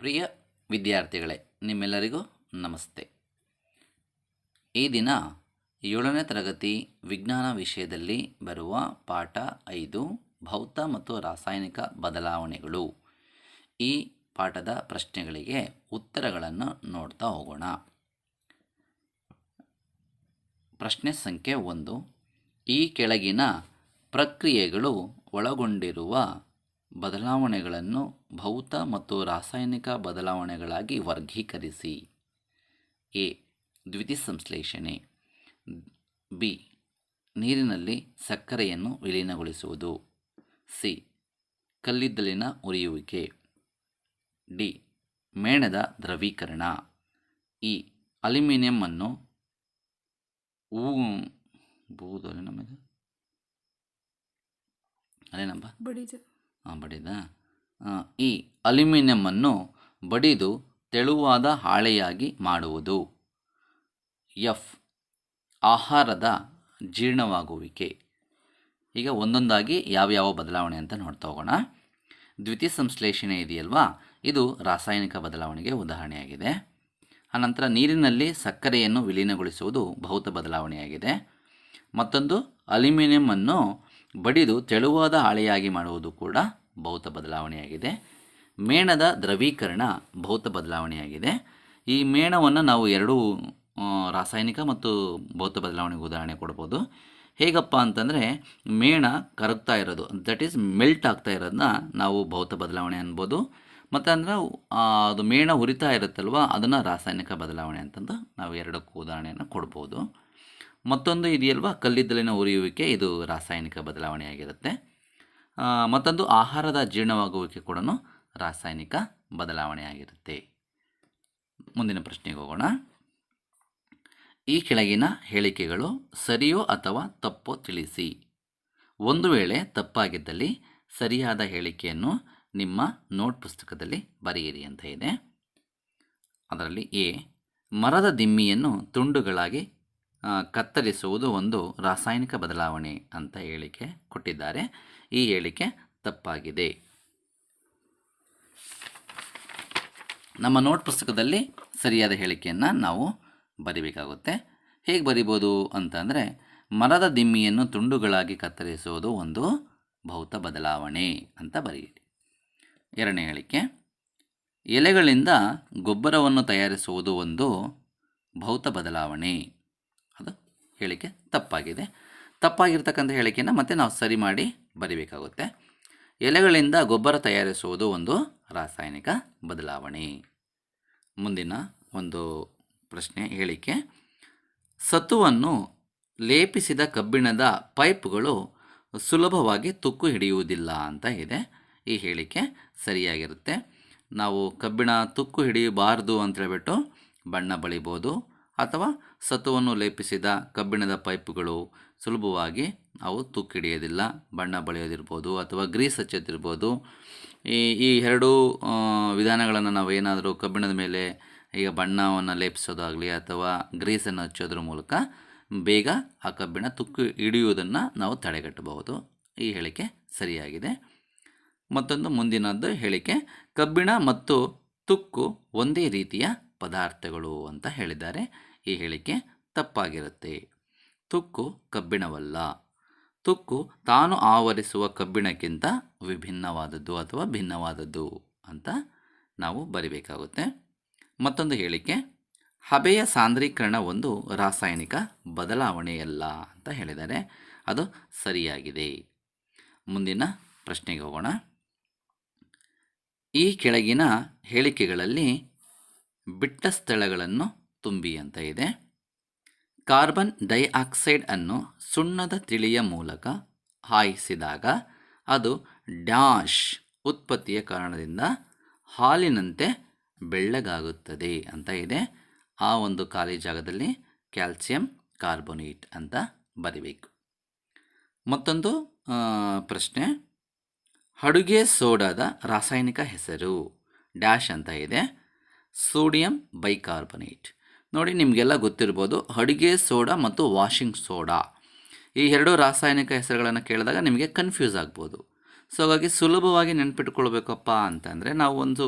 ಪ್ರಿಯ ವಿದ್ಯಾರ್ಥಿಗಳೇ, ನಿಮ್ಮೆಲ್ಲರಿಗೂ ನಮಸ್ತೆ. ಈ ದಿನ ಏಳನೇ ತರಗತಿ ವಿಜ್ಞಾನ ವಿಷಯದಲ್ಲಿ ಬರುವ ಪಾಠ ಐದು, ಭೌತ ಮತ್ತು ರಾಸಾಯನಿಕ ಬದಲಾವಣೆಗಳು. ಈ ಪಾಠದ ಪ್ರಶ್ನೆಗಳಿಗೆ ಉತ್ತರಗಳನ್ನು ನೋಡ್ತಾ ಹೋಗೋಣ. ಪ್ರಶ್ನೆ ಸಂಖ್ಯೆ ಒಂದು, ಈ ಕೆಳಗಿನ ಪ್ರಕ್ರಿಯೆಗಳು ಒಳಗೊಂಡಿರುವ ಬದಲಾವಣೆಗಳನ್ನು ಭೌತ ಮತ್ತು ರಾಸಾಯನಿಕ ಬದಲಾವಣೆಗಳಾಗಿ ವರ್ಗೀಕರಿಸಿ. ಎ. ದ್ಯುತಿಸಂಶ್ಲೇಷಣೆ. ಬಿ. ನೀರಿನಲ್ಲಿ ಸಕ್ಕರೆಯನ್ನು ವಿಲೀನಗೊಳಿಸುವುದು. ಸಿ. ಕಲ್ಲಿದ್ದಲಿನ ಉರಿಯುವಿಕೆ. ಡಿ. ಮೇಣದ ದ್ರವೀಕರಣ. ಇ. ಅಲ್ಯೂಮಿನಿಯಂ ಅನ್ನು ಊ ಅದೇ ನಂಬ ಅದೇನಪ್ಪ ಬಡಿದು? ಈ ಅಲ್ಯೂಮಿನಿಯಮನ್ನು ಬಡಿದು ತೆಳುವಾದ ಹಾಳೆಯಾಗಿ ಮಾಡುವುದು. ಎಫ್, ಆಹಾರದ ಜೀರ್ಣವಾಗುವಿಕೆ. ಈಗ ಒಂದೊಂದಾಗಿ ಯಾವ್ಯಾವ ಬದಲಾವಣೆ ಅಂತ ನೋಡ್ತಾ ಹೋಗೋಣ. ದ್ವಿತೀಯ ಸಂಶ್ಲೇಷಣೆ ಇದೆಯಲ್ವಾ? ಇದು ರಾಸಾಯನಿಕ ಬದಲಾವಣೆಗೆ ಉದಾಹರಣೆಯಾಗಿದೆ. ಅನಂತರ ನೀರಿನಲ್ಲಿ ಸಕ್ಕರೆಯನ್ನು ವಿಲೀನಗೊಳಿಸುವುದು ಭೌತ ಬದಲಾವಣೆಯಾಗಿದೆ. ಮತ್ತೊಂದು ಅಲ್ಯೂಮಿನಿಯಮನ್ನು ಬಡಿದು ತೆಳುವಾದ ಹಾಳೆಯಾಗಿ ಮಾಡುವುದು ಕೂಡ ಭೌತ ಬದಲಾವಣೆಯಾಗಿದೆ. ಮೇಣದ ದ್ರವೀಕರಣ ಭೌತ ಬದಲಾವಣೆಯಾಗಿದೆ. ಈ ಮೇಣವನ್ನು ನಾವು ಎರಡೂ ರಾಸಾಯನಿಕ ಮತ್ತು ಭೌತ ಬದಲಾವಣೆಗೆ ಉದಾಹರಣೆ ಕೊಡ್ಬೋದು. ಹೇಗಪ್ಪ ಅಂತಂದರೆ, ಮೇಣ ಕರಗ್ತಾ ಇರೋದು ದಟ್ ಈಸ್ ಮೆಲ್ಟ್ ಆಗ್ತಾ ಇರೋದನ್ನ ನಾವು ಭೌತ ಬದಲಾವಣೆ ಅನ್ಬೋದು. ಮತ್ತು ಅಂದರೆ ಅದು ಮೇಣ ಉರಿತಾ ಇರುತ್ತಲ್ವ, ಅದನ್ನು ರಾಸಾಯನಿಕ ಬದಲಾವಣೆ ಅಂತಂದು ನಾವು ಎರಡಕ್ಕೂ ಉದಾಹರಣೆಯನ್ನು ಕೊಡ್ಬೋದು. ಮತ್ತೊಂದು ಇದೆಯಲ್ವಾ? ಕಲ್ಲಿದ್ದಲಿನ ಉರಿಯುವಿಕೆ, ಇದು ರಾಸಾಯನಿಕ ಬದಲಾವಣೆಯಾಗಿರುತ್ತೆ. ಮತ್ತೊಂದು ಆಹಾರದ ಜೀರ್ಣವಾಗುವಿಕೆ ಕೂಡ ರಾಸಾಯನಿಕ ಬದಲಾವಣೆಯಾಗಿರುತ್ತೆ. ಮುಂದಿನ ಪ್ರಶ್ನೆಗೆ ಹೋಗೋಣ. ಈ ಕೆಳಗಿನ ಹೇಳಿಕೆಗಳು ಸರಿಯೋ ಅಥವಾ ತಪ್ಪೋ ತಿಳಿಸಿ. ಒಂದು ವೇಳೆ ತಪ್ಪಾಗಿದ್ದಲ್ಲಿ ಸರಿಯಾದ ಹೇಳಿಕೆಯನ್ನು ನಿಮ್ಮ ನೋಟ್ ಪುಸ್ತಕದಲ್ಲಿ ಬರೆಯಿರಿ ಅಂತ ಇದೆ. ಅದರಲ್ಲಿ ಎ, ಮರದ ದಿಮ್ಮಿಯನ್ನು ತುಂಡುಗಳಾಗಿ ಕತ್ತರಿಸುವುದು ಒಂದು ರಾಸಾಯನಿಕ ಬದಲಾವಣೆ ಅಂತ ಹೇಳಿಕೆ ಕೊಟ್ಟಿದ್ದಾರೆ. ಈ ಹೇಳಿಕೆ ತಪ್ಪಾಗಿದೆ. ನಮ್ಮ ನೋಟ್ ಪುಸ್ತಕದಲ್ಲಿ ಸರಿಯಾದ ಹೇಳಿಕೆಯನ್ನು ನಾವು ಬರಿಬೇಕಾಗುತ್ತೆ. ಹೇಗೆ ಬರಿಬೋದು ಅಂತಂದರೆ, ಮರದ ದಿಮ್ಮಿಯನ್ನು ತುಂಡುಗಳಾಗಿ ಕತ್ತರಿಸುವುದು ಒಂದು ಭೌತ ಬದಲಾವಣೆ ಅಂತ ಬರೆಯಿರಿ. ಎರಡನೇ ಹೇಳಿಕೆ, ಎಲೆಗಳಿಂದ ಗೊಬ್ಬರವನ್ನು ತಯಾರಿಸುವುದು ಒಂದು ಭೌತ ಬದಲಾವಣೆ. ಹೇಳಿಕೆ ತಪ್ಪಾಗಿದೆ. ತಪ್ಪಾಗಿರ್ತಕ್ಕಂಥ ಹೇಳಿಕೆಯನ್ನು ಮತ್ತೆ ನಾವು ಸರಿ ಮಾಡಿ ಬರಿಬೇಕಾಗುತ್ತೆ. ಎಲೆಗಳಿಂದ ಗೊಬ್ಬರ ತಯಾರಿಸುವುದು ಒಂದು ರಾಸಾಯನಿಕ ಬದಲಾವಣೆ. ಮುಂದಿನ ಒಂದು ಪ್ರಶ್ನೆ, ಹೇಳಿಕೆ. ಸತ್ತುವನ್ನು ಲೇಪಿಸಿದ ಕಬ್ಬಿಣದ ಪೈಪ್ಗಳು ಸುಲಭವಾಗಿ ತುಕ್ಕು ಹಿಡಿಯುವುದಿಲ್ಲ ಅಂತ ಇದೆ. ಈ ಹೇಳಿಕೆ ಸರಿಯಾಗಿರುತ್ತೆ. ನಾವು ಕಬ್ಬಿಣ ತುಕ್ಕು ಹಿಡಿಯಬಾರ್ದು ಅಂತ ಹೇಳ್ಬಿಟ್ಟು ಬಣ್ಣ ಬಳಿಬೋದು. ಅಥವಾ ಸತುವನ್ನು ಲೇಪಿಸಿದ ಕಬ್ಬಿಣದ ಪೈಪ್ಗಳು ಸುಲಭವಾಗಿ ಅವು ತುಕ್ಕು ಹಿಡಿಯೋದಿಲ್ಲ ಬಣ್ಣ ಬಳಿಯೋದಿರ್ಬೋದು ಅಥವಾ ಗ್ರೀಸ್ ಹಚ್ಚೋದಿರ್ಬೋದು. ಈ ಈ ಎರಡೂ ವಿಧಾನಗಳನ್ನು ನಾವು ಏನಾದರೂ ಕಬ್ಬಿಣದ ಮೇಲೆ ಈಗ ಬಣ್ಣವನ್ನು ಲೇಪಿಸೋದಾಗಲಿ ಅಥವಾ ಗ್ರೀಸನ್ನು ಹಚ್ಚೋದ್ರ ಮೂಲಕ ಬೇಗ ಆ ಕಬ್ಬಿಣ ತುಕ್ಕು ಹಿಡಿಯುವುದನ್ನು ನಾವು ತಡೆಗಟ್ಟಬಹುದು. ಈ ಹೇಳಿಕೆ ಸರಿಯಾಗಿದೆ. ಮತ್ತೊಂದು ಮುಂದಿನದ್ದು ಹೇಳಿಕೆ, ಕಬ್ಬಿಣ ಮತ್ತು ತುಕ್ಕು ಒಂದೇ ರೀತಿಯ ಪದಾರ್ಥಗಳು ಅಂತ ಹೇಳಿದ್ದಾರೆ. ಈ ಹೇಳಿಕೆ ತಪ್ಪಾಗಿರುತ್ತೆ. ತುಕ್ಕು ಕಬ್ಬಿಣವಲ್ಲ. ತುಕ್ಕು ತಾನು ಆವರಿಸುವ ಕಬ್ಬಿಣಕ್ಕಿಂತ ವಿಭಿನ್ನವಾದದ್ದು ಅಥವಾ ಭಿನ್ನವಾದದ್ದು ಅಂತ ನಾವು ಬರಿಬೇಕಾಗುತ್ತೆ. ಮತ್ತೊಂದು ಹೇಳಿಕೆ, ಹಬೆಯ ಸಾಂದ್ರೀಕರಣ ಒಂದು ರಾಸಾಯನಿಕ ಬದಲಾವಣೆಯಲ್ಲ ಅಂತ ಹೇಳಿದರೆ ಅದು ಸರಿಯಾಗಿದೆ. ಮುಂದಿನ ಪ್ರಶ್ನೆಗೆ ಹೋಗೋಣ. ಈ ಕೆಳಗಿನ ಹೇಳಿಕೆಗಳಲ್ಲಿ ಬಿಟ್ಟ ಸ್ಥಳಗಳನ್ನು ತುಂಬಿ ಅಂತ ಇದೆ. ಕಾರ್ಬನ್ ಡೈಆಕ್ಸೈಡ್ ಅನ್ನು ಸುಣ್ಣದ ತಿಳಿಯ ಮೂಲಕ ಹಾಯಿಸಿದಾಗ ಅದು ಡ್ಯಾಶ್ ಉತ್ಪತ್ತಿಯ ಕಾರಣದಿಂದ ಹಾಲಿನಂತೆ ಬೆಳ್ಳಗಾಗುತ್ತದೆ ಅಂತ ಇದೆ. ಆ ಒಂದು ಖಾಲಿ ಜಾಗದಲ್ಲಿ ಕ್ಯಾಲ್ಸಿಯಂ ಕಾರ್ಬೋನೇಟ್ ಅಂತ ಬರಿಬೇಕು. ಮತ್ತೊಂದು ಪ್ರಶ್ನೆ. ಅಡುಗೆ ಸೋಡಾದ ರಾಸಾಯನಿಕ ಹೆಸರು ಡ್ಯಾಶ್ ಅಂತ ಇದೆ. Sodium bicarbonate. ನೋಡಿ, ನಿಮಗೆಲ್ಲ ಗೊತ್ತಿರ್ಬೋದು. ಅಡುಗೆ ಸೋಡಾ ಮತ್ತು ವಾಷಿಂಗ್ ಸೋಡಾ. ಈ ಎರಡು ರಾಸಾಯನಿಕ ಹೆಸರುಗಳನ್ನು ಕೇಳಿದಾಗ ನಿಮಗೆ ಕನ್ಫ್ಯೂಸ್ ಆಗ್ಬೋದು. ಸೊ ಹಾಗಾಗಿ ಸುಲಭವಾಗಿ ನೆನ್ಪಿಟ್ಕೊಳ್ಬೇಕಪ್ಪ ಅಂತಂದರೆ ನಾವು ಒಂದು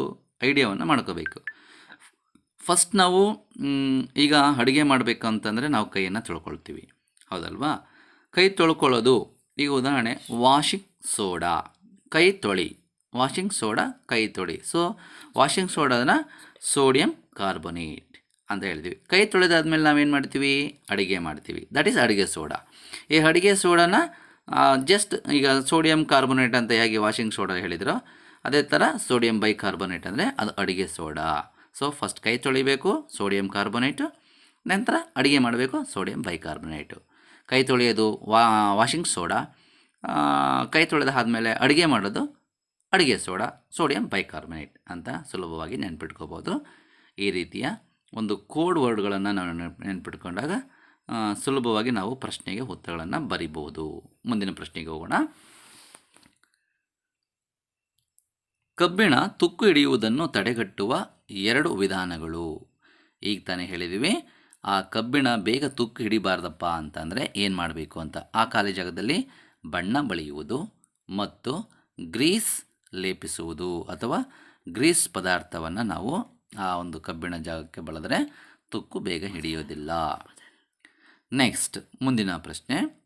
ಐಡಿಯಾವನ್ನು ಮಾಡ್ಕೋಬೇಕು. ಫಸ್ಟ್ ನಾವು ಈಗ ಅಡುಗೆ ಮಾಡಬೇಕು ಅಂತಂದರೆ ನಾವು ಕೈಯನ್ನು ತೊಳ್ಕೊಳ್ತೀವಿ. ಹೌದಲ್ವಾ? ಕೈ ತೊಳ್ಕೊಳ್ಳೋದು, ಈಗ ಉದಾಹರಣೆ, ವಾಷಿಂಗ್ ಸೋಡಾ, ಕೈ ತೊಳಿ. ವಾಷಿಂಗ್ ಸೋಡಾ, ಕೈ ತೊಳಿ. ಸೊ ವಾಷಿಂಗ್ ಸೋಡಾನ ಸೋಡಿಯಂ ಕಾರ್ಬೊನೇಟ್. ಅಂತ ಹೇಳ್ತೀವಿ ಕೈ ತೊಳೆದಾದ್ಮೇಲೆ ನಾವೇನು ಮಾಡ್ತೀವಿ? ಅಡುಗೆ ಮಾಡ್ತೀವಿ. ದಟ್ ಈಸ್ ಅಡುಗೆ ಸೋಡಾ. ಈ ಅಡುಗೆ ಸೋಡಾನ ಜಸ್ಟ್ ಈಗ ಸೋಡಿಯಂ ಕಾರ್ಬೊನೇಟ್ ಅಂತ ಹೇಗೆ ವಾಷಿಂಗ್ ಸೋಡಾ ಹೇಳಿದ್ರು, ಅದೇ ಥರ ಸೋಡಿಯಂ ಬೈ ಕಾರ್ಬೋನೇಟ್ ಅಂದರೆ ಅದು ಅಡುಗೆ ಸೋಡಾ. ಸೊ ಫಸ್ಟ್ ಕೈ ತೊಳಿಬೇಕು ಸೋಡಿಯಂ ಕಾರ್ಬೊನೇಟು ನಂತರ ಅಡುಗೆ ಮಾಡಬೇಕು ಸೋಡಿಯಂ ಬೈಕಾರ್ಬೊನೇಟು ಕೈ ತೊಳೆಯೋದು, ವಾ ವಾಷಿಂಗ್ ಸೋಡಾ ಕೈ ತೊಳೆದ ಆದಮೇಲೆ ಅಡುಗೆ ಮಾಡೋದು ಅಡುಗೆ ಸೋಡಾ ಸೋಡಿಯಂ ಬೈಕಾರ್ಬೊನೇಟ್ ಅಂತ ಸುಲಭವಾಗಿ ನೆನ್ಪಿಟ್ಕೋಬೋದು. ಈ ರೀತಿಯ ಒಂದು ಕೋಡ್ ವರ್ಡ್ಗಳನ್ನು ನಾವು ನೆನ್ಪ್- ನೆನ್ಪಿಟ್ಕೊಂಡಾಗ ಸುಲಭವಾಗಿ ನಾವು ಪ್ರಶ್ನೆಗೆ ಉತ್ತರಗಳನ್ನು ಬರಿಬೋದು. ಮುಂದಿನ ಪ್ರಶ್ನೆಗೆ ಹೋಗೋಣ. ಕಬ್ಬಿಣ ತುಕ್ಕು ಹಿಡಿಯುವುದನ್ನು ತಡೆಗಟ್ಟುವ ಎರಡು ವಿಧಾನಗಳು. ಈಗ ತಾನೇ ಹೇಳಿದ್ದೀವಿ ಆ ಕಬ್ಬಿಣ ಬೇಗ ತುಕ್ಕು ಹಿಡಿಬಾರ್ದಪ್ಪ ಅಂತಂದರೆ ಏನು ಮಾಡಬೇಕು ಅಂತ? ಆ ಖಾಲಿ ಜಾಗದಲ್ಲಿ ಬಣ್ಣ ಬಳಿಯುವುದು ಮತ್ತು ಗ್ರೀಸ್ ಲೇಪಿಸುವುದು ಅಥವಾ ಗ್ರೀಸ್ ಪದಾರ್ಥವನ್ನು ನಾವು ಆ ಒಂದು ಕಬ್ಬಿಣ ಜಾಗಕ್ಕೆ ಬಳದರೆ ತುಕ್ಕು ಬೇಗ ಹಿಡಿಯೋದಿಲ್ಲ ನೆಕ್ಸ್ಟ್ ಮುಂದಿನ ಪ್ರಶ್ನೆ.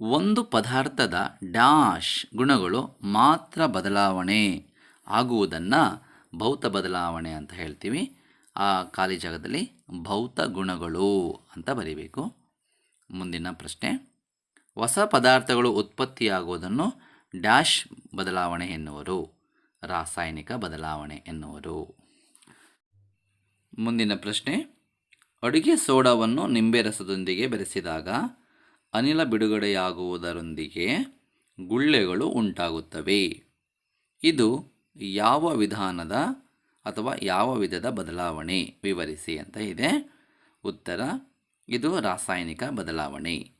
ಒಂದು ಪದಾರ್ಥದ ಡ್ಯಾಶ್ ಗುಣಗಳು ಮಾತ್ರ ಬದಲಾವಣೆ ಆಗುವುದನ್ನು ಭೌತ ಬದಲಾವಣೆ ಅಂತ ಹೇಳ್ತೀವಿ. ಆ ಖಾಲಿ ಜಾಗದಲ್ಲಿ ಭೌತ ಗುಣಗಳು ಅಂತ ಬರೀಬೇಕು. ಮುಂದಿನ ಪ್ರಶ್ನೆ. ಹೊಸ ಪದಾರ್ಥಗಳು ಉತ್ಪತ್ತಿಯಾಗುವುದನ್ನು ಡ್ಯಾಶ್ ಬದಲಾವಣೆ ಎನ್ನುವರು, ರಾಸಾಯನಿಕ ಬದಲಾವಣೆ ಎನ್ನುವರು. ಮುಂದಿನ ಪ್ರಶ್ನೆ. ಅಡುಗೆ ಸೋಡಾವನ್ನು ನಿಂಬೆ ರಸದೊಂದಿಗೆ ಬೆರೆಸಿದಾಗ ಅನಿಲ ಬಿಡುಗಡೆಯಾಗುವುದರೊಂದಿಗೆ ಗುಳ್ಳೆಗಳು ಉಂಟಾಗುತ್ತವೆ. ಇದು ಯಾವ ವಿಧಾನದ ಅಥವಾ ಯಾವ ವಿಧದ ಬದಲಾವಣೆ? ವಿವರಿಸಿ ಅಂತ ಇದೆ. ಉತ್ತರ, ಇದು ರಾಸಾಯನಿಕ ಬದಲಾವಣೆ.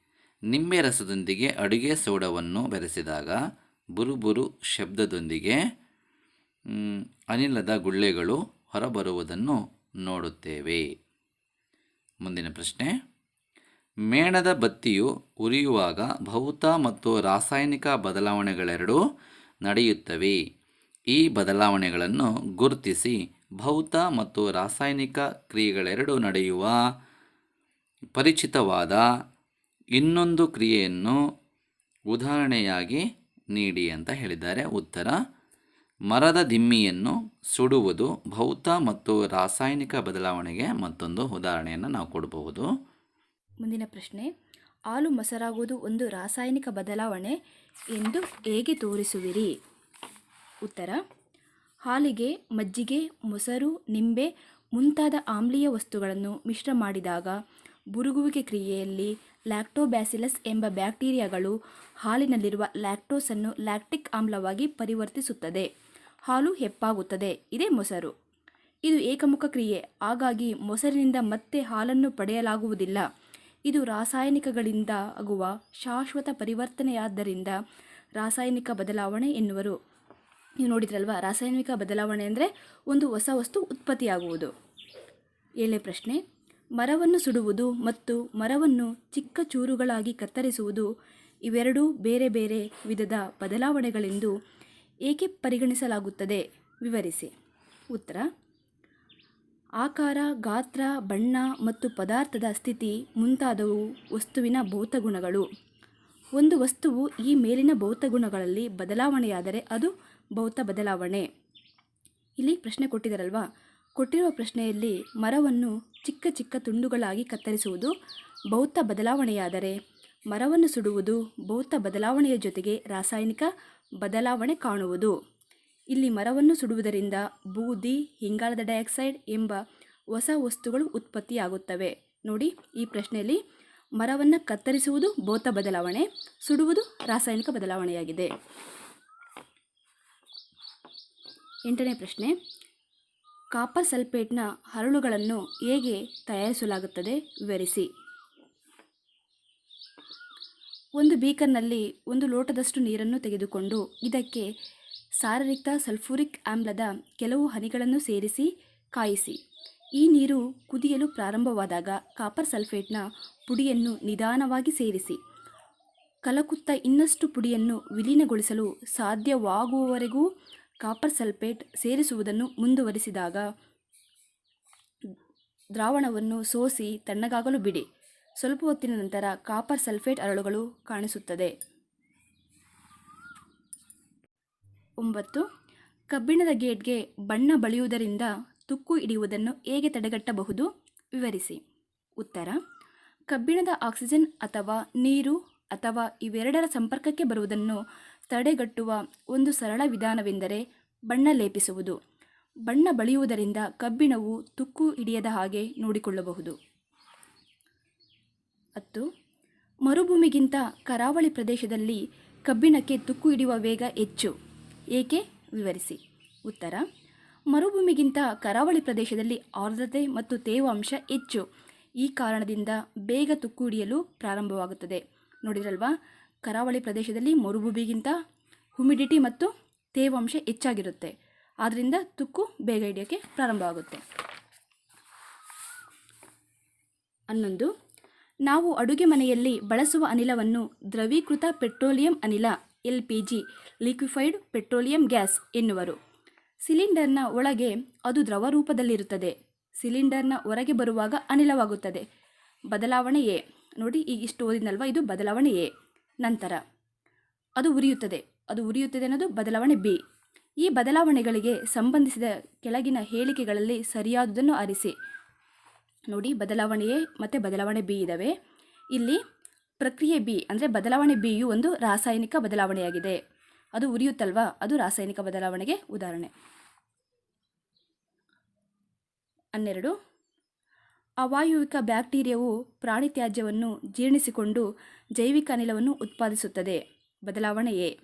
ನಿಂಬೆ ರಸದೊಂದಿಗೆ ಅಡುಗೆ ಸೋಡವನ್ನು ಬೆರೆಸಿದಾಗ ಬುರುಬುರು ಶಬ್ದದೊಂದಿಗೆ ಅನಿಲದ ಗುಳ್ಳೆಗಳು ಹೊರಬರುವುದನ್ನು ನೋಡುತ್ತೇವೆ. ಮುಂದಿನ ಪ್ರಶ್ನೆ. ಮೇಣದ ಬತ್ತಿಯು ಉರಿಯುವಾಗ ಭೌತ ಮತ್ತು ರಾಸಾಯನಿಕ ಬದಲಾವಣೆಗಳೆರಡೂ ನಡೆಯುತ್ತವೆ. ಈ ಬದಲಾವಣೆಗಳನ್ನು ಗುರುತಿಸಿ ಭೌತ ಮತ್ತು ರಾಸಾಯನಿಕ ಕ್ರಿಯೆಗಳೆರಡೂ ನಡೆಯುವ ಪರಿಚಿತವಾದ ಇನ್ನೊಂದು ಕ್ರಿಯೆಯನ್ನು ಉದಾಹರಣೆಯಾಗಿ ನೀಡಿ ಅಂತ ಹೇಳಿದ್ದಾರೆ. ಉತ್ತರ ಮರದ ದಿಮ್ಮಿಯನ್ನು ಸುಡುವುದು ಭೌತ ಮತ್ತು ರಾಸಾಯನಿಕ ಬದಲಾವಣೆಗೆ ಮತ್ತೊಂದು ಉದಾಹರಣೆಯನ್ನು ನಾವು ಕೊಡಬಹುದು. ಮುಂದಿನ ಪ್ರಶ್ನೆ, ಹಾಲು ಮೊಸರಾಗುವುದು ಒಂದು ರಾಸಾಯನಿಕ ಬದಲಾವಣೆ ಎಂದು ಹೇಗೆ ತೋರಿಸುವಿರಿ? ಉತ್ತರ, ಹಾಲಿಗೆ, ಮಜ್ಜಿಗೆ, ಮೊಸರು, ನಿಂಬೆ ಮುಂತಾದ ಆಮ್ಲೀಯ ವಸ್ತುಗಳನ್ನು ಮಿಶ್ರ ಮಾಡಿದಾಗ ಬುರುಗುವಿಕೆ ಕ್ರಿಯೆಯಲ್ಲಿ ಲ್ಯಾಕ್ಟೋಬ್ಯಾಸಿಲಸ್ ಎಂಬ ಬ್ಯಾಕ್ಟೀರಿಯಾಗಳು ಹಾಲಿನಲ್ಲಿರುವ ಲ್ಯಾಕ್ಟೋಸನ್ನು ಲ್ಯಾಕ್ಟಿಕ್ ಆಮ್ಲವಾಗಿ ಪರಿವರ್ತಿಸುತ್ತದೆ. ಹಾಲು ಹೆಪ್ಪಾಗುತ್ತದೆ. ಇದೇ ಮೊಸರು. ಇದು ಏಕಮುಖ ಕ್ರಿಯೆ. ಹಾಗಾಗಿ ಮೊಸರಿನಿಂದ ಮತ್ತೆ ಹಾಲನ್ನು ಪಡೆಯಲಾಗುವುದಿಲ್ಲ. ಇದು ರಾಸಾಯನಿಕಗಳಿಂದ ಆಗುವ ಶಾಶ್ವತ ಪರಿವರ್ತನೆಯಾದ್ದರಿಂದ ರಾಸಾಯನಿಕ ಬದಲಾವಣೆ ಎನ್ನುವರು. ನೀವು ನೋಡಿದ್ರಲ್ವಾ? ರಾಸಾಯನಿಕ ಬದಲಾವಣೆ ಅಂದರೆ ಒಂದು ಹೊಸ ವಸ್ತು ಉತ್ಪತ್ತಿಯಾಗುವುದು. ಏಳನೇ ಪ್ರಶ್ನೆ. ಮರವನ್ನು ಸುಡುವುದು ಮತ್ತು ಮರವನ್ನು ಚಿಕ್ಕ ಚೂರುಗಳಾಗಿ ಕತ್ತರಿಸುವುದು ಇವೆರಡೂ ಬೇರೆ ಬೇರೆ ವಿಧದ ಬದಲಾವಣೆಗಳೆಂದು ಏಕೆ ಪರಿಗಣಿಸಲಾಗುತ್ತದೆ? ವಿವರಿಸಿ. ಉತ್ತರ. ಆಕಾರ, ಗಾತ್ರ, ಬಣ್ಣ ಮತ್ತು ಪದಾರ್ಥದ ಸ್ಥಿತಿ ಮುಂತಾದವು ವಸ್ತುವಿನ ಭೌತ ಗುಣಗಳು ಒಂದು ವಸ್ತುವು ಈ ಮೇಲಿನ ಭೌತ ಗುಣಗಳಲ್ಲಿ ಬದಲಾವಣೆಯಾದರೆ ಅದು ಭೌತ ಬದಲಾವಣೆ. ಇಲ್ಲಿ ಪ್ರಶ್ನೆ ಕೊಟ್ಟಿದ್ದಾರಲ್ವಾ ಕೊಟ್ಟಿರುವ ಪ್ರಶ್ನೆಯಲ್ಲಿ ಮರವನ್ನು ಚಿಕ್ಕ ಚಿಕ್ಕ ತುಂಡುಗಳಾಗಿ ಕತ್ತರಿಸುವುದು ಭೌತ ಬದಲಾವಣೆಯಾದರೆ ಮರವನ್ನು ಸುಡುವುದು ಭೌತ ಬದಲಾವಣೆಯ ಜೊತೆಗೆ ರಾಸಾಯನಿಕ ಬದಲಾವಣೆ ಕಾಣುವುದು. ಇಲ್ಲಿ ಮರವನ್ನು ಸುಡುವುದರಿಂದ ಬೂದಿ ಇಂಗಾಲದ ಡೈಆಕ್ಸೈಡ್ ಎಂಬ ಹೊಸ ವಸ್ತುಗಳು ಉತ್ಪತ್ತಿಯಾಗುತ್ತವೆ. ನೋಡಿ ಈ ಪ್ರಶ್ನೆಯಲ್ಲಿ ಮರವನ್ನು ಕತ್ತರಿಸುವುದು ಭೌತ ಬದಲಾವಣೆ, ಸುಡುವುದು ರಾಸಾಯನಿಕ ಬದಲಾವಣೆಯಾಗಿದೆ. ಎಂಟನೇ ಪ್ರಶ್ನೆ. ಕಾಪರ್ ಸಲ್ಫೇಟ್ನ ಹರಳುಗಳನ್ನು ಹೇಗೆ ತಯಾರಿಸಲಾಗುತ್ತದೆ ವಿವರಿಸಿ. ಒಂದು ಬೀಕರ್ನಲ್ಲಿ ಒಂದು ಲೋಟದಷ್ಟು ನೀರನ್ನು ತೆಗೆದುಕೊಂಡು ಇದಕ್ಕೆ ಸಾರರಿಕ್ತ ಸಲ್ಫೂರಿಕ್ ಆಮ್ಲದ ಕೆಲವು ಹನಿಗಳನ್ನು ಸೇರಿಸಿ ಕಾಯಿಸಿ. ಈ ನೀರು ಕುದಿಯಲು ಪ್ರಾರಂಭವಾದಾಗ ಕಾಪರ್ ಸಲ್ಫೇಟ್ನ ಪುಡಿಯನ್ನು ನಿಧಾನವಾಗಿ ಸೇರಿಸಿ. ಕಲಕುತ್ತ ಇನ್ನಷ್ಟು ಪುಡಿಯನ್ನು ವಿಲೀನಗೊಳಿಸಲು ಸಾಧ್ಯವಾಗುವವರೆಗೂ ಕಾಪರ್ ಸಲ್ಫೇಟ್ ಸೇರಿಸುವುದನ್ನು ಮುಂದುವರಿಸಿದಾಗ ದ್ರಾವಣವನ್ನು ಸೋಸಿ ತಣ್ಣಗಾಗಲು ಬಿಡಿ. ಸ್ವಲ್ಪ ಹೊತ್ತಿನ ನಂತರ ಕಾಪರ್ ಸಲ್ಫೇಟ್ ಅರಳುಗಳು ಕಾಣಿಸುತ್ತದೆ. ಒಂಬತ್ತು. ಕಬ್ಬಿಣದ ಗೇಟ್ಗೆ ಬಣ್ಣ ಬಳಿಯುವುದರಿಂದ ತುಕ್ಕು ಹಿಡಿಯುವುದನ್ನು ಹೇಗೆ ತಡೆಗಟ್ಟಬಹುದು? ವಿವರಿಸಿ. ಉತ್ತರ. ಕಬ್ಬಿಣದ ಆಕ್ಸಿಜನ್ ಅಥವಾ ನೀರು ಅಥವಾ ಇವೆರಡರ ಸಂಪರ್ಕಕ್ಕೆ ಬರುವುದನ್ನು ತಡೆಗಟ್ಟುವ ಒಂದು ಸರಳ ವಿಧಾನವೆಂದರೆ ಬಣ್ಣ ಲೇಪಿಸುವುದು. ಬಣ್ಣ ಬಳಿಯುವುದರಿಂದ ಕಬ್ಬಿಣವು ತುಕ್ಕು ಹಿಡಿಯದ ಹಾಗೆ ನೋಡಿಕೊಳ್ಳಬಹುದು. ಹತ್ತು. ಮರುಭೂಮಿಗಿಂತ ಕರಾವಳಿ ಪ್ರದೇಶದಲ್ಲಿ ಕಬ್ಬಿಣಕ್ಕೆ ತುಕ್ಕು ಹಿಡಿಯುವ ವೇಗ ಹೆಚ್ಚು. ಏಕೆ? ವಿವರಿಸಿ. ಉತ್ತರ. ಮರುಭೂಮಿಗಿಂತ ಕರಾವಳಿ ಪ್ರದೇಶದಲ್ಲಿ ಆರ್ದ್ರತೆ ಮತ್ತು ತೇವಾಂಶ ಹೆಚ್ಚು. ಈ ಕಾರಣದಿಂದ ಬೇಗ ತುಕ್ಕು ಹಿಡಿಯಲು ಪ್ರಾರಂಭವಾಗುತ್ತದೆ. ನೋಡಿರಲ್ವಾ ಕರಾವಳಿ ಪ್ರದೇಶದಲ್ಲಿ ಮರುಭೂಮಿಗಿಂತ ಹುಮಿಡಿಟಿ ಮತ್ತು ತೇವಾಂಶ ಹೆಚ್ಚಾಗಿರುತ್ತೆ. ಆದ್ದರಿಂದ ತುಕ್ಕು ಬೇಗ ಹಿಡಿಯೋಕ್ಕೆ ಪ್ರಾರಂಭ ಆಗುತ್ತೆ. ಹನ್ನೊಂದು. ನಾವು ಅಡುಗೆ ಮನೆಯಲ್ಲಿ ಬಳಸುವ ಅನಿಲವನ್ನು ದ್ರವೀಕೃತ ಪೆಟ್ರೋಲಿಯಂ ಅನಿಲ, L P G, liquefied petroleum gas ಎನ್ನುವರು. ಸಿಲಿಂಡರ್ನ ಒಳಗೆ ಅದು ದ್ರವ ರೂಪದಲ್ಲಿರುತ್ತದೆ. ಸಿಲಿಂಡರ್ನ ಹೊರಗೆ ಬರುವಾಗ ಅನಿಲವಾಗುತ್ತದೆ. ಬದಲಾವಣೆ ಎ. ನೋಡಿ, ಈಗ ಇಷ್ಟು ಓದಿದ್ನಲ್ವ? ಇದು ಬದಲಾವಣೆ ಎ ನಂತರ, ಅದು ಉರಿಯುತ್ತದೆ. ಅದು ಉರಿಯುತ್ತದೆ ಅನ್ನೋದು ಬದಲಾವಣೆ ಬಿ. ಈ ಬದಲಾವಣೆಗಳಿಗೆ ಸಂಬಂಧಿಸಿದ ಕೆಳಗಿನ ಹೇಳಿಕೆಗಳಲ್ಲಿ ಸರಿಯಾದುದನ್ನು ಆರಿಸಿ. ನೋಡಿ ಬದಲಾವಣೆ ಎ ಮತ್ತು ಬದಲಾವಣೆ ಬಿ ಇದ್ದಾವೆ ಇಲ್ಲಿ ಪ್ರಕ್ರಿಯೆ ಬಿ, ಅಂದರೆ ಬದಲಾವಣೆ ಬಿಯು ಒಂದು ರಾಸಾಯನಿಕ ಬದಲಾವಣೆಯಾಗಿದೆ. ಅದು ಉರಿಯುತ್ತಲ್ವಾ? ಅದು ರಾಸಾಯನಿಕ ಬದಲಾವಣೆಗೆ ಉದಾಹರಣೆ. ಹನ್ನೆರಡು ಅವಾಯುವಿಕ ಬ್ಯಾಕ್ಟೀರಿಯಾವು ಪ್ರಾಣಿ ತ್ಯಾಜ್ಯವನ್ನು ಜೀರ್ಣಿಸಿಕೊಂಡು ಜೈವಿಕ ಅನಿಲವನ್ನು ಉತ್ಪಾದಿಸುತ್ತದೆ. ಬದಲಾವಣೆ ಎ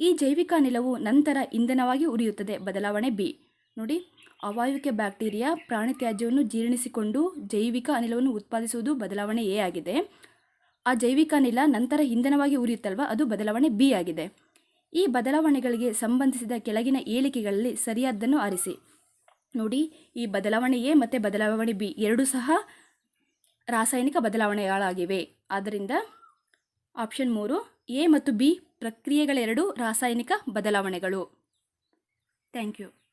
ಈ ಜೈವಿಕ ಅನಿಲವು ನಂತರ ಇಂಧನವಾಗಿ ಉರಿಯುತ್ತದೆ. ಬದಲಾವಣೆ ಬಿ. ನೋಡಿ, ಅವಾಯುವಿಕ ಬ್ಯಾಕ್ಟೀರಿಯಾ ಪ್ರಾಣಿ ತ್ಯಾಜ್ಯವನ್ನು ಜೀರ್ಣಿಸಿಕೊಂಡು ಜೈವಿಕ ಅನಿಲವನ್ನು ಉತ್ಪಾದಿಸುವುದು ಬದಲಾವಣೆ ಎ ಆಗಿದೆ. ಆ ಜೈವಿಕ ಅನಿಲ ನಂತರ ಇಂಧನವಾಗಿ ಉರಿಯುತ್ತಲ್ವ? ಅದು ಬದಲಾವಣೆ ಬಿ ಆಗಿದೆ. ಈ ಬದಲಾವಣೆಗಳಿಗೆ ಸಂಬಂಧಿಸಿದ ಕೆಳಗಿನ ಏಳಿಕೆಗಳಲ್ಲಿ ಸರಿಯಾದ್ದನ್ನು ಆರಿಸಿ. ನೋಡಿ, ಈ ಬದಲಾವಣೆ ಎ ಮತ್ತು ಬದಲಾವಣೆ ಬಿ ಎರಡೂ ಸಹ ರಾಸಾಯನಿಕ ಬದಲಾವಣೆಗಳಾಗಿವೆ. ಆದ್ದರಿಂದ ಆಪ್ಷನ್ ಮೂರು, ಎ ಮತ್ತು ಬಿ ಪ್ರಕ್ರಿಯೆಗಳೆರಡು ರಾಸಾಯನಿಕ ಬದಲಾವಣೆಗಳು. Thank you.